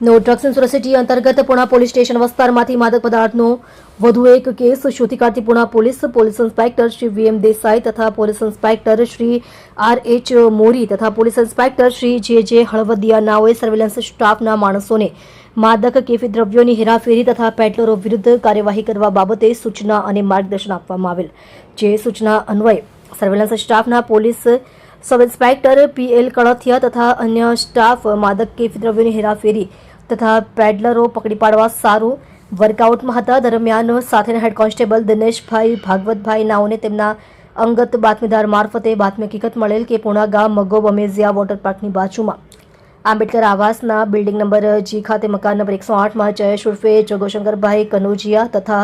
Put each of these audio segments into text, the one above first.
નો drugs ઇન્સ્યુરસિટી અંતર્ગત Puna police station વિસ્તારમાંથી માદક પદાર્થનો વધુ એક કેસ શોધી કાઢતી Puna police police inspector Shri VM Desai તથા police inspector Shri R H Mori તથા પોલીસ ઇન્સ્પેક્ટર શ્રી જે જે હળવદિયાનાઓએ સર્વેલન્સ સ્ટાફના માણસોને માદક કેફી દ્રવ્યોની હેરાફેરી તથા પેટલરો વિરુદ્ધ કાર્યવાહી કરવા બાબતે સૂચના અને માર્ગદર્શન આપવામાં આવેલ. જે સૂચના અન્વયે સર્વેલન્સ સ્ટાફના police sub inspector P L Kalathiya તથા અન્ય સ્ટાફ માદક કેફી દ્રવ્યોની હેરાફેરી તથા પેડલરો પકડી પાડવા સારું વર્કઆઉટમાં હતા. દરમિયાન સાથેના હેડ કોન્સ્ટેબલ દિનેશભાઈ ભાગવતભાઈ નાઓને તેમના અંગત બાતમીદાર મારફતે બાતમી હકીકત મળેલ કે પૂણા ગામ મગો બમેઝિયા વોટર પાર્કની બાજુમાં. આંબેડકર આવાસના બિલ્ડિંગ નંબર જી ખાતે મકાન નંબર એકસો આઠમાં જયેશ ઉર્ફે જગોશંકરભાઈ કનોજિયા તથા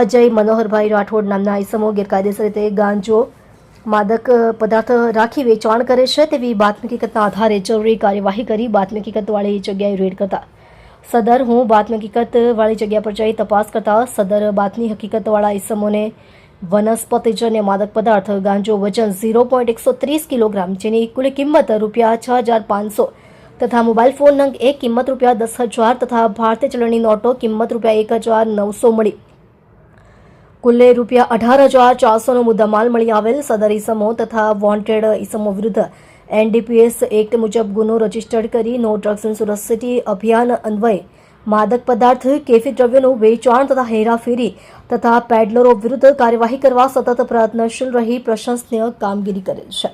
અજય મનોહરભાઈ રાઠોડ નામના ઈસમો ગેરકાયદેસર રીતે ગાંજો માદક પદાર્થ રાખી વેચાણ કરે છે તેવી બાતમી હકીકતના આધારે જરૂરી કાર્યવાહી કરી બાતમી હકીકતવાળી જગ્યાએ રેડ કરતા. સદર, હું બાતમી હકીકતવાળી જગ્યા પર જઈ તપાસ કરતા સદર બાતમી હકીકતવાળા ઇસમોને વનસ્પતિજન્ય માદક પદાર્થ ગાંજો વજન ઝીરો પોઈન્ટ એકસો ત્રીસ કિલોગ્રામ જેની કુલ કિંમત રૂપિયા છ હજાર પાંચસો તથા મોબાઈલ ફોન નંગ એક કિંમત રૂપિયા દસ હજાર તથા ભારતીય ચલણની નોટો કિંમત રૂપિયા એક હજાર નવસો મળી. કુલ્લે રૂપિયા અઢાર હજાર ચારસોનો મુદ્દામાલ મળી આવેલ સદર ઈસમો તથા વોન્ટેડ ઈસમો વિરુદ્ધ એનડીપીએસ એક્ટ મુજબ ગુનો રજીસ્ટર્ડ કરી નો ડ્રગ્સ ઇન્સ્યુરન્સિટી અભિયાન અન્વયે માદક પદાર્થ, કેફી દ્રવ્યોનું વેચાણ તથા હેરાફેરી તથા પેડલરો વિરુદ્ધ કાર્યવાહી કરવા સતત પ્રયત્નશીલ રહી પ્રશંસનીય કામગીરી કરેલ છે.